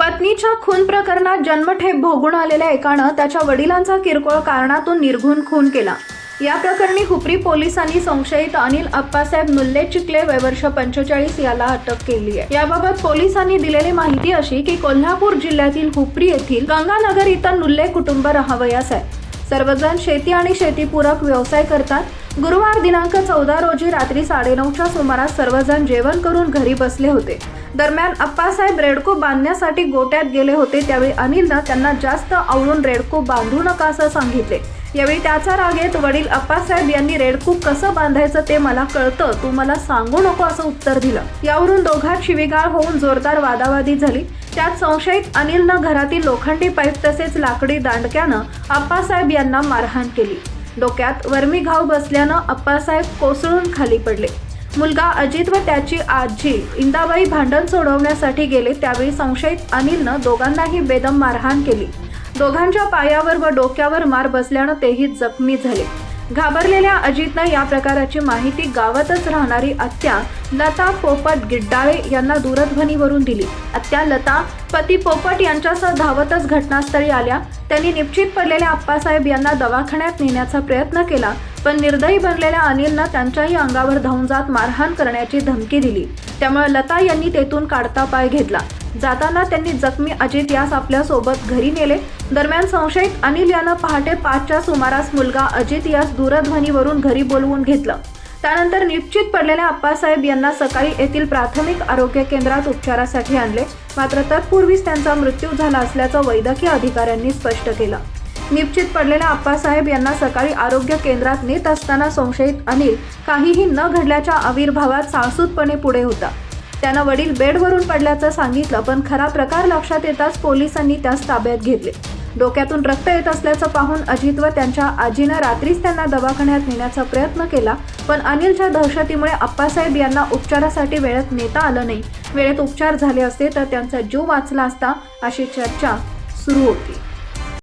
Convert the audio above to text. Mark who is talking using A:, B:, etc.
A: पत्नीच्या खून प्रकरणात जन्मठेप भोगून आलेल्या एकानं त्याच्या वडिलांचा किरकोळ कारणातून निर्घुण खून केला. या प्रकरणी हुपरी पोलिसांनी संशयित अनिल अप्पासाहेब नुल्ले चिकले वयवर्ष पंचेचाळीस याला अटक केली आहे. याबाबत पोलिसांनी दिलेली माहिती अशी की कोल्हापूर जिल्ह्यातील हुपरी येथील गंगानगर इथं नुल्ले कुटुंब राहावयास आहे. सर्वजण शेती आणि शेतीपूरक व्यवसाय करतात. गुरुवार दिनांक चौदा रोजी रात्री साडेनऊच्या सुमारास सर्वजण जेवण करून घरी बसले होते. दरम्यान अप्पासाहेब रेडको बांधण्यासाठी गोट्यात गेले होते त्यावेळी अनिलनं त्यांना जास्त आवडून रेडको बांधू नका असं सांगितले. यावेळी त्याचा राग येत वडील अप्पासाहेब यांनी रेडकूप कसं बांधायचं ते मला कळतं. तू मला सांगू नको असं उत्तर दिलं. यावरून दोघात शिवीगाळ होऊन जोरदार वादावादी झाली. त्यात संशयित अनिलनं घरातील लोखंडी पाईप तसेच लाकडी दांडक्यानं अप्पासाहेब यांना मारहाण केली. डोक्यात वर्मी घाव बसल्यानं अप्पासाहेब कोसळून खाली पडले. मुलगा अजित व त्याची आजी इंदाबाई भांडण सोडवण्यासाठी गेले त्यावेळी संशयित अनिलनं दोघांनाही बेदम मारहाण केली. दोघांच्या पायावर व डोक्यावर मार बसल्यानं तेही जखमी झाले. घाबरलेल्या अजितनं या प्रकाराची माहिती गावातच राहणारी आत्या लता पोपट गिड्डाळे यांना दूरध्वनीवरून दिली. आत्या लता पती पोपट यांच्यासह धावतच घटनास्थळी आल्या. त्यांनी निश्चित पडलेल्या आप्पासाहेब यांना दवाखान्यात नेण्याचा प्रयत्न केला पण निर्दयी बनलेल्या अनिलनं त्यांच्याही अंगावर धावून जात मारहाण करण्याची धमकी दिली. त्यामुळे लता यांनी तेथून काढता पाय घेतला. जाताना त्यांनी जखमी अजित यास आपल्यासोबत घरी नेले. दरम्यान संशयित अनिल यानं पहाटे पाचच्या सुमारास मुलगा अजित यास दूरध्वनीवरून घरी बोलवून घेतलं. त्यानंतर निश्चित पडलेल्या अप्पासाहेब यांना सकाळी येथील प्राथमिक आरोग्य केंद्रात उपचारासाठी आणले. मात्र तत्पूर्वीच त्यांचा मृत्यू झाला असल्याचं वैद्यकीय अधिकाऱ्यांनी स्पष्ट केलं. निश्चित पडलेल्या अप्पासाहेब यांना सकाळी आरोग्य केंद्रात नेत असताना संशयित अनिल काहीही न घडल्याच्या आविर्भावात साहसूतपणे पुढे होता. त्यानं वडील बेडवरून पडल्याचं सांगितलं पण खरा प्रकार लक्षात येताच पोलिसांनी त्यास ताब्यात घेतले. डोक्यातून रक्त येत असल्याचं पाहून अजित व त्यांच्या आजीनं रात्रीच त्यांना दवाखान्यात नेण्याचा प्रयत्न केला पण अनिलच्या दहशतीमुळे अप्पासाहेब यांना उपचारासाठी वेळेत नेता आलं नाही. वेळेत उपचार झाले असते तर त्यांचा जीव वाचला असता अशी चर्चा सुरू होती.